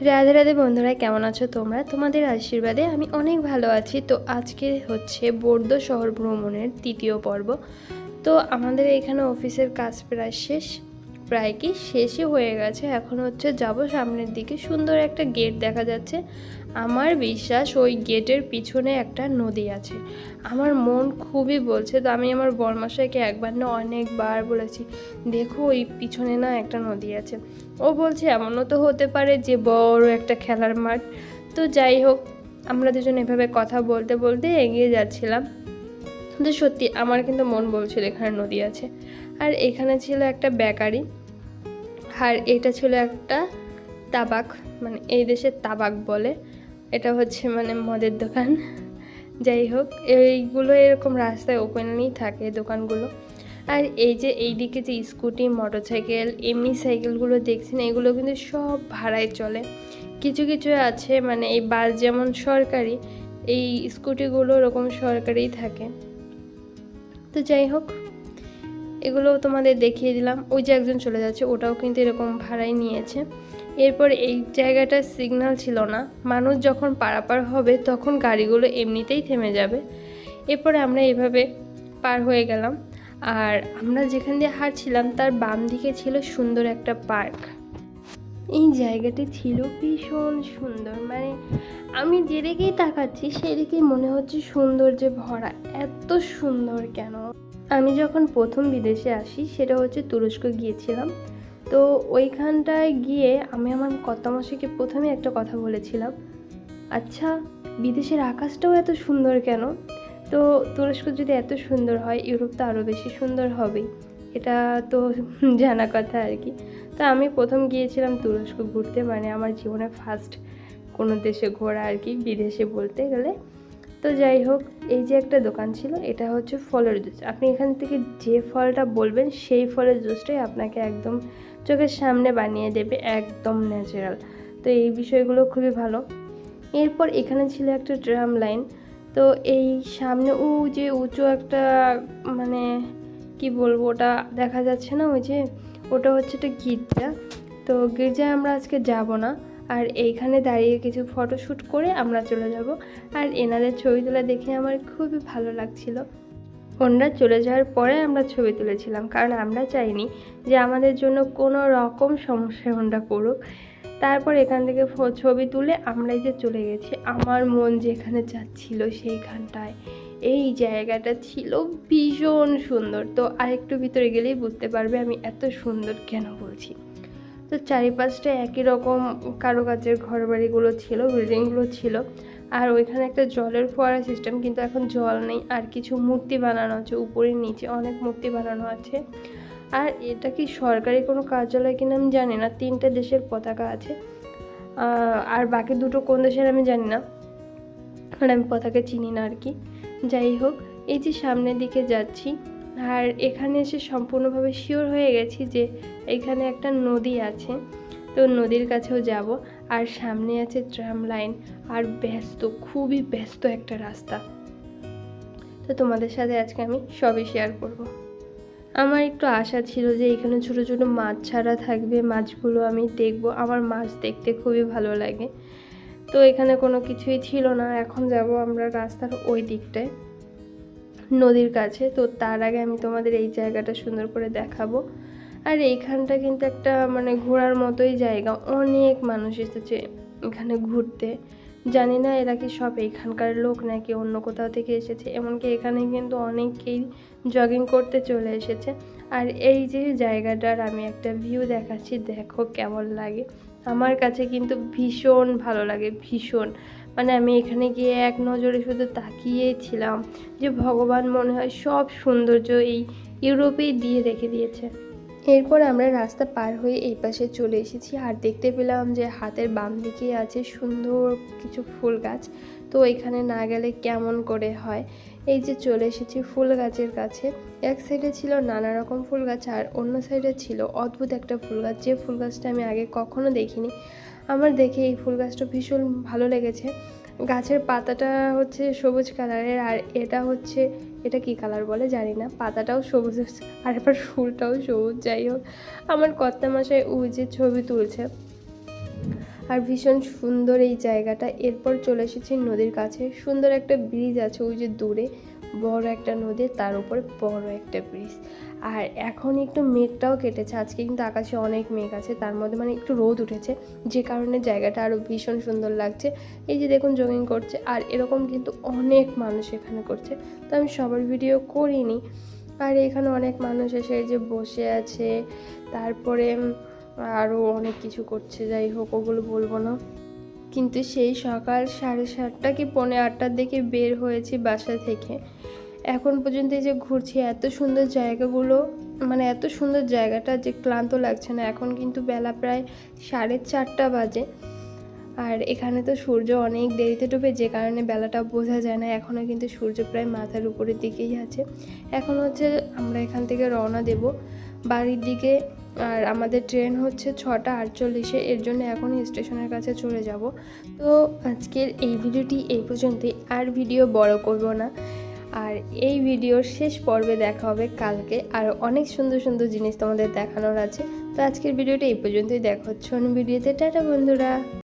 রাধে রাধে বন্ধুরা, কেমন আছো তোমরা? তোমাদের আশীর্বাদে আমি অনেক ভালো আছি। তো আজকে হচ্ছে বর্দ শহর ভ্রমণের তৃতীয় পর্ব। তো আমাদের এখানে অফিসের কাজ প্রায় শেষ। প্রায় কি শেষই হয়ে গেছে। এখন হচ্ছে যাব সামনের দিকে। সুন্দর একটা গেট দেখা যাচ্ছে। আমার বিশ্বাস ওই গেটের পিছনে একটা নদী আছে। আমার মন খুবই বলছে, তো আমি আমার বরমাসাইকে একবার না অনেকবার বলেছি, দেখো ওই পিছনে না একটা নদী আছে। ও বলছে, এমনও তো হতে পারে যে বড় একটা খেলার মাঠ। তো যাই হোক, আমরা দুজন এভাবে কথা বলতে বলতে এগিয়ে যাচ্ছিলাম। কিন্তু সত্যি আমার কিন্তু মন বলছিল এখানে নদী আছে। আর এখানে ছিল একটা বেকারি। আর এটা ছিল একটা তাবাক মানে এই দেশে তাবাক বলে। এটা হচ্ছে মানে মদের দোকান। যাই হোক, এইগুলো এরকম রাস্তায় ওপেনলি থাকে দোকানগুলো। আর এই যে এইদিকে যে স্কুটি মোটরসাইকেল এমনি সাইকেলগুলো দেখছেন, এগুলো কিন্তু সব ভাড়ায় চলে। কিছু কিছু আছে মানে এই বাস যেমন সরকারি, এই স্কুটিগুলো ওরকম সরকারিই থাকে। তো যাই হোক এগুলো তোমাদের দেখিয়ে দিলাম। ওই যে একজন চলে যাচ্ছে, ওটাও কিন্তু এরকম ভাড়ায় নিয়েছে। এরপর এই জায়গাটার সিগন্যাল ছিল না। মানুষ যখন পারাপার হবে, তখন গাড়িগুলো এমনিতেই থেমে যাবে। এরপরে আমরা এভাবে পার হয়ে গেলাম। আর আমরা যেখান দিয়ে হাঁটছিলাম, তার বাম দিকে ছিল সুন্দর একটা পার্ক। এই জায়গাটি ছিল ভীষণ সুন্দর। মানে আমি যেদিকেই তাকাচ্ছি, সেদিকেই মনে হচ্ছে সৌন্দর্যে ভরা। এত সুন্দর কেন? আমি যখন প্রথম বিদেশে আসি, সেটা হচ্ছে তুরস্ক গিয়েছিলাম। তো ওইখানটায় গিয়ে আমি আমার কর্তামশাইকে প্রথমে একটা কথা বলেছিলাম আচ্ছা বিদেশের আকাশটাও এত সুন্দর কেন? তো তুরস্ক যদি এত সুন্দর হয়, ইউরোপ তো আরও বেশি সুন্দর হবেই এটা তো জানা কথা আর কি। তো আমি প্রথম গিয়েছিলাম তুরস্ক ঘুরতে মানে আমার জীবনে ফার্স্ট কোনো দেশে ঘোরা আর কি, বিদেশে বলতে গেলে। তো যাই হোক, এই যে একটা দোকান ছিল, এটা হচ্ছে ফলের জুস। আপনি এখান থেকে যে ফলটা বলবেন, সেই ফলের জুসটাই আপনাকে একদম চোখের সামনে বানিয়ে দেবে, একদম ন্যাচারাল তো এই বিষয়গুলো খুবই ভালো। এরপর এখানে ছিল একটা ট্রাম লাইন তো এই সামনে ও যে উঁচু একটা মানে কি বলব ওটা দেখা যাচ্ছে না, ওই যে ওটা হচ্ছে একটা গির্জা। তো গির্জায় আমরা আজকে যাব না। আর এইখানে দাঁড়িয়ে কিছু ফটোশ্যুট করে আমরা চলে যাব। আর এনাদের ছবি তোলা দেখে আমার খুবই ভালো লাগছিল। ওনারা চলে যাওয়ার পরে আমরা ছবি তুলেছিলাম, কারণ আমরা চাইনি যে আমাদের জন্য কোনো রকম সমস্যায় ওনারা পড়ুক। তারপর এখান থেকে ছবি তুলে আমরাই যে চলে গেছি। আমার মন যেখানে যাচ্ছিল সেইখানটায়। এই জায়গাটা ছিল ভীষণ সুন্দর। তো আরেকটু ভিতরে গেলেই বুঝতে পারবে আমি এত সুন্দর কেন বলছি। তো চারিপাশটা একই রকম কারুকাজের ঘর বাড়িগুলো ছিল বিল্ডিংগুলো ছিল। আর ওইখানে একটা জলের ফোয়ারা সিস্টেম কিন্তু এখন জল নেই। আর কিছু মূর্তি বানানো আছে, উপরে নিচে অনেক মূর্তি বানানো আছে। আর এটা কি সরকারি কোনো কার্যালয় কিনা আমি জানি না, তিনটে দেশের পতাকা আছে। আর বাকি দুটো কোন দেশের আমি জানি না, আর আমি পতাকা চিনি না আর কি। যাই হোক, এই যে সামনের দিকে যাচ্ছি আর এখানে এসে সম্পূর্ণভাবে শিওর হয়ে গেছি যে এখানে একটা নদী আছে। তো নদীর কাছেও যাব। আর সামনে আছে ট্রাম লাইন। আর ব্যস্ত, খুবই ব্যস্ত একটা রাস্তা। তো তোমাদের সাথে আজকে আমি সবই শেয়ার করব। আমার একটু আশা ছিল যে এখানে ছোট ছোট মাছ ছাড়া থাকবে। মাছগুলো আমি দেখব। আমার মাছ দেখতে খুবই ভালো লাগে। তো এখানে কোনো কিছুই ছিল না। এখন যাব আমরা রাস্তার ওই দিকটায়। নদীর কাছে। তো তার আগে আমি তোমাদের এই জায়গাটা সুন্দর করে দেখাবো। আর এইখানটা কিন্তু একটা মানে ঘোরার মতোই জায়গা। অনেক মানুষ এসেছে এখানে ঘুরতে। জানি না এরা কি সব এখানকার লোক নাকি অন্য কোথাও থেকে এসেছে। এমনকি এখানে কিন্তু অনেকেই জগিং করতে চলে এসেছে। আর এই যে জায়গাটার আমি একটা ভিউ দেখাচ্ছি, দেখো কেমন লাগে। আমার কাছে কিন্তু ভীষণ ভালো লাগে, ভীষণ। মানে আমি এখানে গিয়ে এক নজরে শুধু তাকিয়েছিলাম যে ভগবান মনে হয় সব সৌন্দর্য এই ইউরোপেই দিয়ে রেখে দিয়েছে। এরপর আমরা রাস্তা পার হয়ে এই পাশে চলে এসেছি আর দেখতে পেলাম যে হাতের বাম দিকে আছে সুন্দর কিছু ফুল গাছ। তো এখানে না গেলে কেমন করে হয়? এই যে চলে এসেছি ফুল গাছের কাছে। এক সাইডে ছিল নানা রকম ফুল গাছ আর অন্য সাইডে ছিল অদ্ভুত একটা ফুল গাছ। যে ফুল গাছটা আমি আগে কখনো দেখিনি আমার দেখে এই ফুল গাছটা ভীষণ ভালো লেগেছে। গাছের পাতাটা হচ্ছে সবুজ কালারের আর এটা হচ্ছে, এটা কি কালার বলে জানি না, পাতাটাও সবুজ আর এবার ফুলটাও সবুজ, যাই হোক। আমার কর্তা ওই যে ছবি তুলছে, আর ভীষণ সুন্দর এই জায়গাটা। এরপর চলে এসেছি নদীর কাছে। সুন্দর একটা ব্রিজ আছে ওই যে দূরে, বড় একটা নদী, তার উপরে বড় একটা ব্রিজ আর এখন একটু মেঘটাও কেটেছে। আজকে কিন্তু আকাশে অনেক মেঘ আছে, তার মধ্যে মানে একটু রোদ উঠেছে, যে কারণে জায়গাটা আরও ভীষণ সুন্দর লাগছে। এই যে দেখুন জগিং করছে, আর এরকম কিন্তু অনেক মানুষ এখানে করছে। তো আমি সবার ভিডিও করিনি। আর এখানে অনেক মানুষ এসে যে বসে আছে, তারপরে আরও অনেক কিছু করছে, যাই হোক, ওগুলো বলব না। কিন্তু সেই সকাল সাড়ে সাতটা কি পৌনে আটটার দিকে বের হয়েছি বাসা থেকে। এখন পর্যন্ত যে ঘুরছি, এত সুন্দর জায়গাগুলো মানে এত সুন্দর জায়গাটা যে ক্লান্ত লাগছে না। এখন কিন্তু বেলা প্রায় সাড়ে চারটা বাজে। আর এখানে তো সূর্য অনেক দেরিতে ডুবে, যে কারণে বেলাটা বোঝা যায় না। এখনও কিন্তু সূর্য প্রায় মাথার উপরের দিকেই আছে। এখন হচ্ছে আমরা এখান থেকে রওনা দেব বাড়ির দিকে। আর আমাদের ট্রেন হচ্ছে ছটা আটচল্লিশে, এর জন্য এখনই স্টেশনের কাছে চলে যাব। তো আজকের এই ভিডিওটি এই পর্যন্তই। আর ভিডিও বড় করব না। আর এই ভিডিওর শেষ পর্বে দেখা হবে কালকে। আর অনেক সুন্দর সুন্দর জিনিস তোমাদের দেখানোর আছে। তো আজকের ভিডিওটা এই পর্যন্তই। দেখা হচ্ছে ভিডিওতে। টাটা বন্ধুরা।